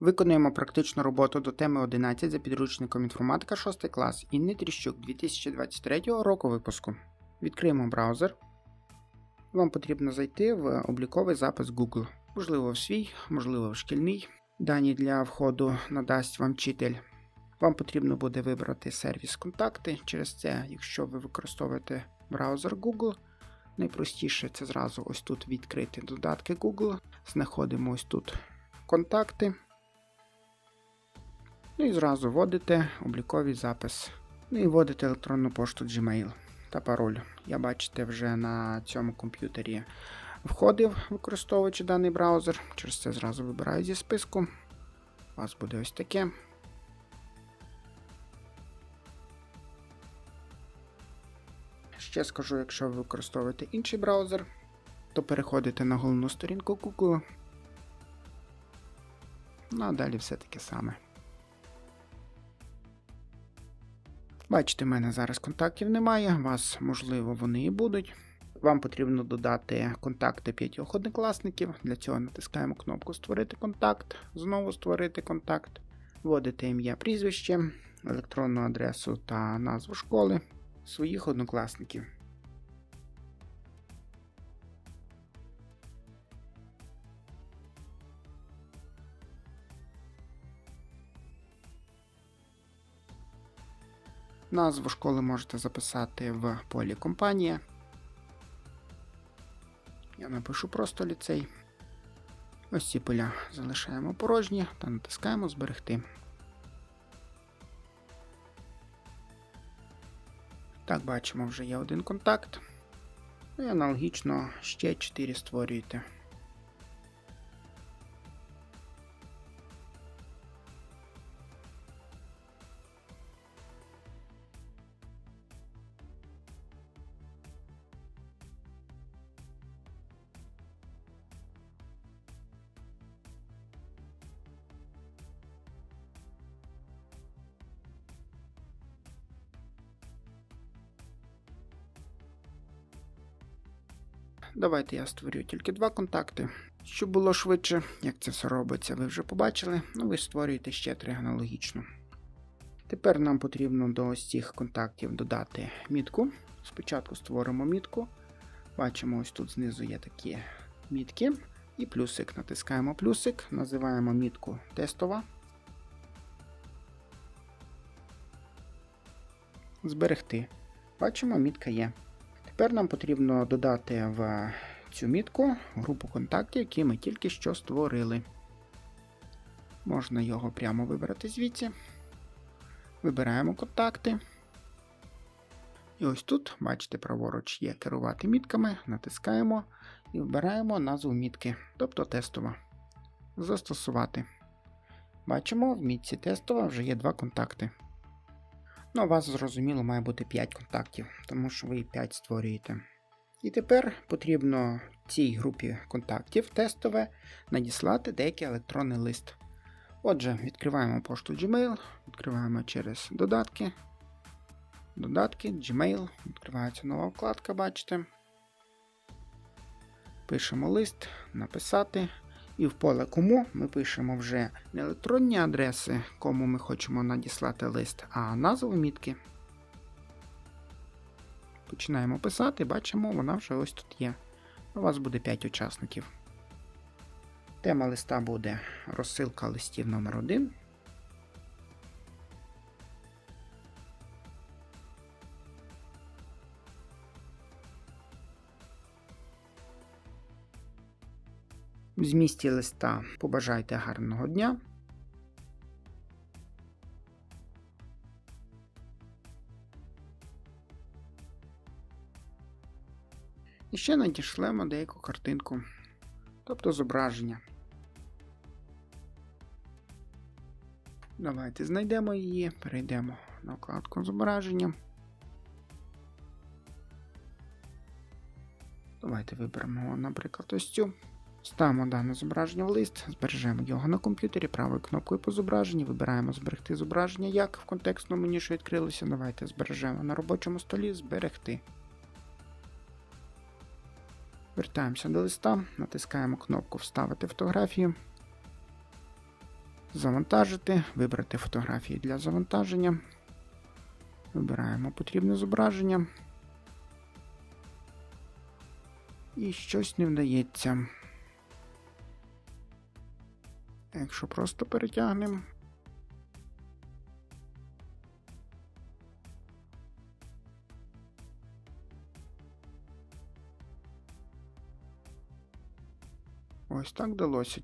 Виконуємо практичну роботу до теми 11 за підручником інформатика 6 клас Інни Тріщук 2023 року випуску. Відкриємо браузер. Вам потрібно зайти в обліковий запис Google. Можливо, в свій, можливо, в шкільний. Дані для входу надасть вам вчитель. Вам потрібно буде вибрати сервіс контакти. Через це, якщо ви використовуєте браузер Google, найпростіше це зразу ось тут відкрити додатки Google. Знаходимо ось тут контакти. Ну і зразу вводите обліковий запис. Ну і вводите електронну пошту Gmail та пароль. Я бачите, вже на цьому комп'ютері входив, використовуючи даний браузер. Через це зразу вибираю зі списку. У вас буде ось таке. Ще скажу, якщо ви використовуєте інший браузер, то переходите на головну сторінку Google. Ну а далі все таке саме. Бачите, в мене зараз контактів немає, у вас, можливо, вони і будуть. Вам потрібно додати контакти п'ятьох однокласників. Для цього натискаємо кнопку Створити контакт, знову створити контакт, вводите ім'я, прізвище, електронну адресу та назву школи своїх однокласників. Назву школи можете записати в полі компанія. Я напишу просто ліцей. Ось ці поля залишаємо порожні та натискаємо Зберегти. Так, бачимо, вже є один контакт. І аналогічно ще 4 створюєте. Давайте я створю тільки два контакти. Щоб було швидше, як це все робиться, ви вже побачили. Ну, ви створюєте ще три аналогічно. Тепер нам потрібно до ось цих контактів додати мітку. Спочатку створимо мітку. Бачимо, ось тут знизу є такі мітки. І плюсик. Натискаємо плюсик, називаємо мітку тестова. Зберегти. Бачимо, мітка є. Тепер нам потрібно додати в цю мітку групу контактів, які ми тільки що створили. Можна його прямо вибрати звідси. Вибираємо контакти. І ось тут, бачите, праворуч є керувати мітками, натискаємо і вибираємо назву мітки, тобто тестова. Застосувати. Бачимо, в мітці тестова вже є два контакти. Ну, у вас, зрозуміло, має бути 5 контактів, тому що ви 5 створюєте. І тепер потрібно цій групі контактів тестове надіслати деякий електронний лист. Отже, відкриваємо пошту Gmail, відкриваємо через додатки. Додатки, Gmail, відкривається нова вкладка, бачите. Пишемо лист, написати. І в поле кому ми пишемо вже не електронні адреси, кому ми хочемо надіслати лист, а назву мітки. Починаємо писати, бачимо, вона вже ось тут є. У вас буде 5 учасників. Тема листа буде розсилка листів номер 1 В змісті листа побажайте гарного дня. І ще надішлемо деяку картинку, тобто зображення. Давайте знайдемо її, перейдемо на вкладку зображення. Давайте виберемо, наприклад, ось цю. Ставимо дане зображення в лист, збережемо його на комп'ютері правою кнопкою по зображенні, вибираємо зберегти зображення як в контекстному меню, що відкрилося. Давайте збережемо на робочому столі зберегти. Вертаємося до листа, натискаємо кнопку Вставити фотографію. Завантажити, вибрати фотографії для завантаження. Вибираємо потрібне зображення. І щось не вдається. Якщо просто перетягнемо. Ось так вдалося.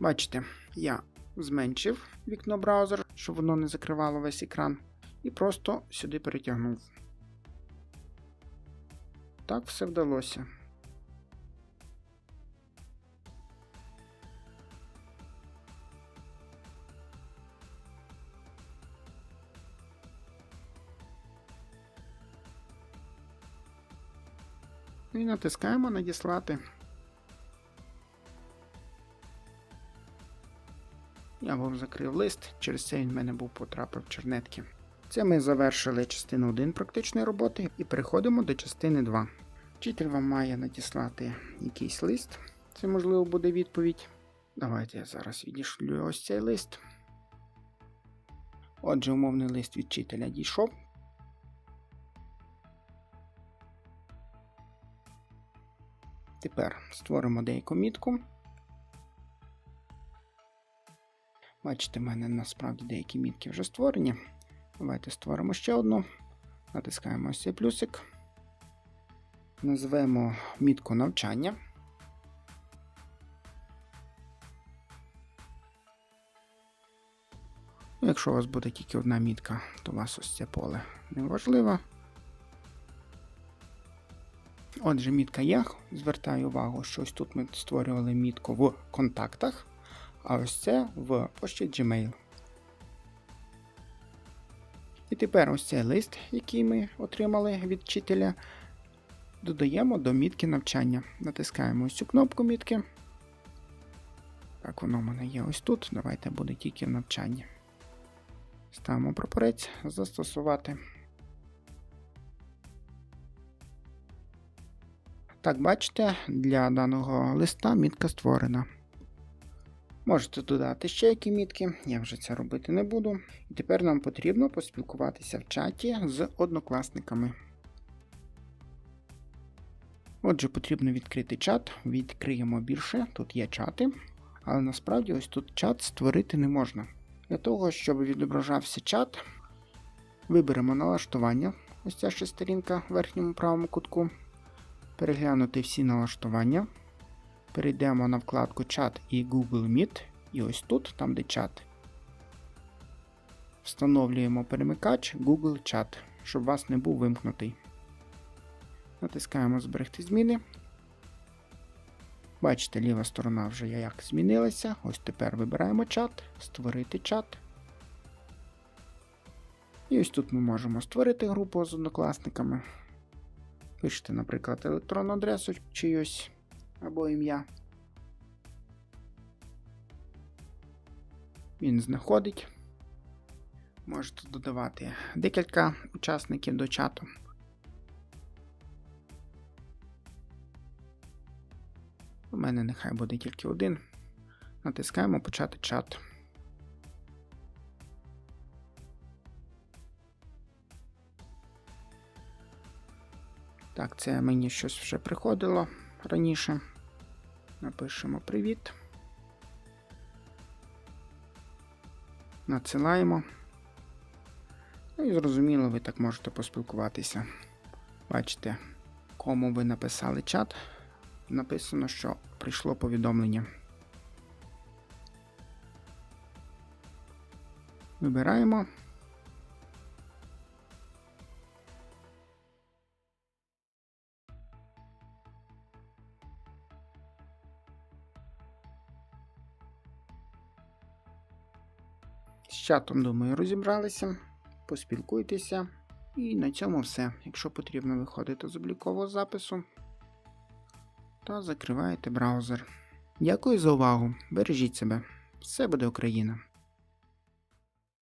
Бачите, я зменшив вікно браузера, щоб воно не закривало весь екран, і просто сюди перетягнув. Так все вдалося. І натискаємо надіслати. Я вам закрив лист, через це він в мене був потрапив в чернетки. Це ми завершили частину 1 практичної роботи і переходимо до частини 2. Вчитель вам має надіслати якийсь лист, це можливо буде відповідь. Давайте я зараз відійшлю ось цей лист. Отже, умовний лист від вчителя дійшов. Тепер створимо деяку мітку. Бачите, в мене насправді деякі мітки вже створені. Давайте створимо ще одну. Натискаємо ось цей плюсик. Назвемо мітку навчання. Ну, Якщо у вас буде тільки одна мітка, то у вас ось це поле не важливо. Отже, мітка є. Звертаю увагу, що ось тут ми створювали мітку в контактах, а ось це в пошті Gmail. І тепер ось цей лист, який ми отримали від вчителя, додаємо до мітки навчання. Натискаємо ось цю кнопку мітки. Так, воно в мене є ось тут. Давайте буде тільки в навчанні. Ставимо прапорець застосувати. Так, бачите, для даного листа мітка створена. Можете додати ще які мітки, я вже це робити не буду. І тепер нам потрібно поспілкуватися в чаті з однокласниками. Отже, потрібно відкрити чат, відкриємо більше, тут є чати, але насправді ось тут чат створити не можна. Для того, щоб відображався чат, виберемо налаштування, ось ця шестерінка в верхньому правому кутку. Переглянути всі налаштування. Перейдемо на вкладку Чат і Google Meet. І ось тут, там де чат. Встановлюємо перемикач Google Chat, щоб вас не був вимкнутий. Натискаємо Зберегти зміни. Бачите, ліва сторона вже як змінилася. Ось тепер вибираємо чат, створити чат. І ось тут ми можемо створити групу з однокласниками. Пишете, наприклад, електронну адресу чиюсь або ім'я. Він знаходить. Можете додавати декілька учасників до чату. У мене нехай буде тільки один. Натискаємо почати чат. Так, це мені щось вже приходило раніше. Напишемо привіт. Надсилаємо. Ну і зрозуміло, ви так можете поспілкуватися. Бачите, кому ви написали чат. Написано, що прийшло повідомлення. Вибираємо. З чатом, думаю, розібралися. Поспілкуйтеся. І на цьому все. Якщо потрібно виходити з облікового запису, то закриваєте браузер. Дякую за увагу. Бережіть себе. Все буде Україна!